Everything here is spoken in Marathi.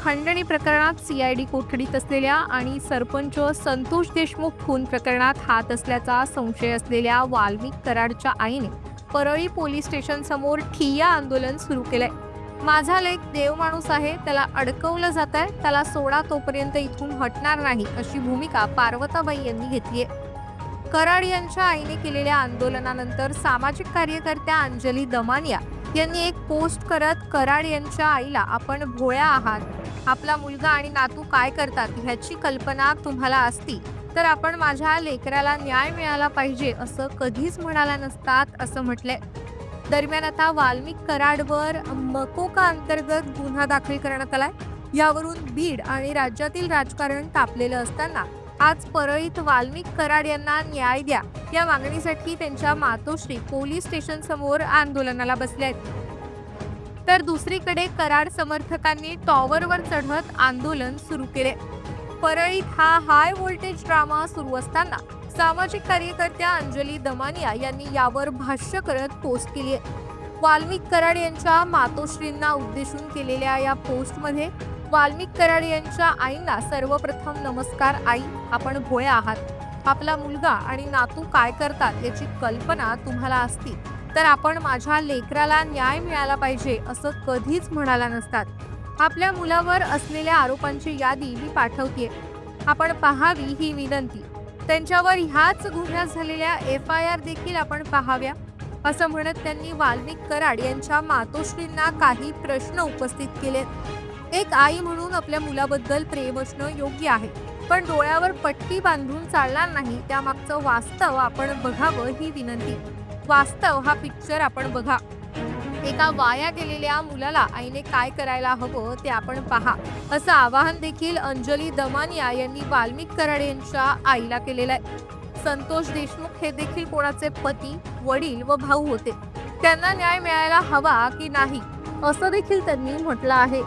खंडणी प्रकरणात सीआयडी कोठडीत असलेल्या आणि सरपंच संतोष देशमुख खून प्रकरणात हात असल्याचा संशय असलेल्या वाल्मिक कराडच्या आईने परळी पोलीस स्टेशन समोर ठिय्या आंदोलन सुरू केलंय. माझा लेख देव माणूस आहे त्याला अडकवलं जात आहे त्याला सोडा तोपर्यंत इथून हटणार नाही अशी भूमिका पार्वताबाई यांनी घेतली आहे कराड यांच्या आईने केलेल्या आंदोलनानंतर सामाजिक कार्यकर्त्या अंजली दमानिया यांनी एक पोस्ट करत कराड यांच्या आईला आपण भोळ्या आहात. आपला मुलगा आणि नातू काय करतात ह्याची कल्पना तुम्हाला असती. तर आपण माझ्या लेकराला न्याय मिळाला पाहिजे असं कधीच म्हणाला नसतात असं म्हटलंय. दरम्यान आता वाल्मिक कराडवर मकोका अंतर्गत गुन्हा दाखल करण्यात आलाय. यावरून बीड आणि राज्यातील राजकारण तापलेलं असताना आज परळीत वाल्मिक कराड यांना न्याय द्या. या मागणीसाठी त्यांच्या मातोश्री पोलीस स्टेशन समोर आंदोलनाला बसले आहेत. तर दुसरीकडे कराड समर्थकांनी टॉवरवर चढत आंदोलन सुरू केले. परळीत हा हाय व्होल्टेज ड्रामा सुरू असताना सामाजिक कार्यकर्त्या अंजली दमानिया यांनी यावर भाष्य करत पोस्ट केली आहे. वाल्मिक कराड यांच्या मातोश्रींना उद्देशून केलेल्या या पोस्टमध्ये वाल्मिक कराड यांच्या आईला सर्वप्रथम नमस्कार आई. आपण भोळे आहात. आपला मुलगा आणि नातू काय करतात याची कल्पना तुम्हाला असती. तर आपण माझ्या लेकराला न्याय मिळाला पाहिजे असं कधीच म्हणाला नसतात. आपल्या मुलावर असलेल्या आरोपांची यादी मी पाठवते आपण पाहावी ही विनंती. त्यांच्यावर ह्याच गुन्ह्यात झालेल्या एफ आय आर देखील आपण पाहाव्या? असं म्हणत त्यांनी वाल्मिक कराड यांच्या मातोश्रींना काही प्रश्न उपस्थित केलेत. एक आई म्हणून आपल्या मुलाबद्दल प्रेम असणं योग्य आहे. पण डोळ्यावर पट्टी बांधून चालणार नाही त्यामागचं वास्तव आपण बघावं ही विनंती. वास्तव हा पिक्चर आपण बघा. एका वाया गेलेल्या मुलाला आईने काय करायला हवं ते आपण पहा. असं आवाहन देखील अंजली दमानिया यांनी वाल्मिक कराड यांच्या आईला केलेलं आहे. संतोष देशमुख हे देखील कोणाचे पती वडील व भाऊ होते. त्यांना न्याय मिळायला हवा की नाही असं देखील त्यांनी म्हटलं आहे.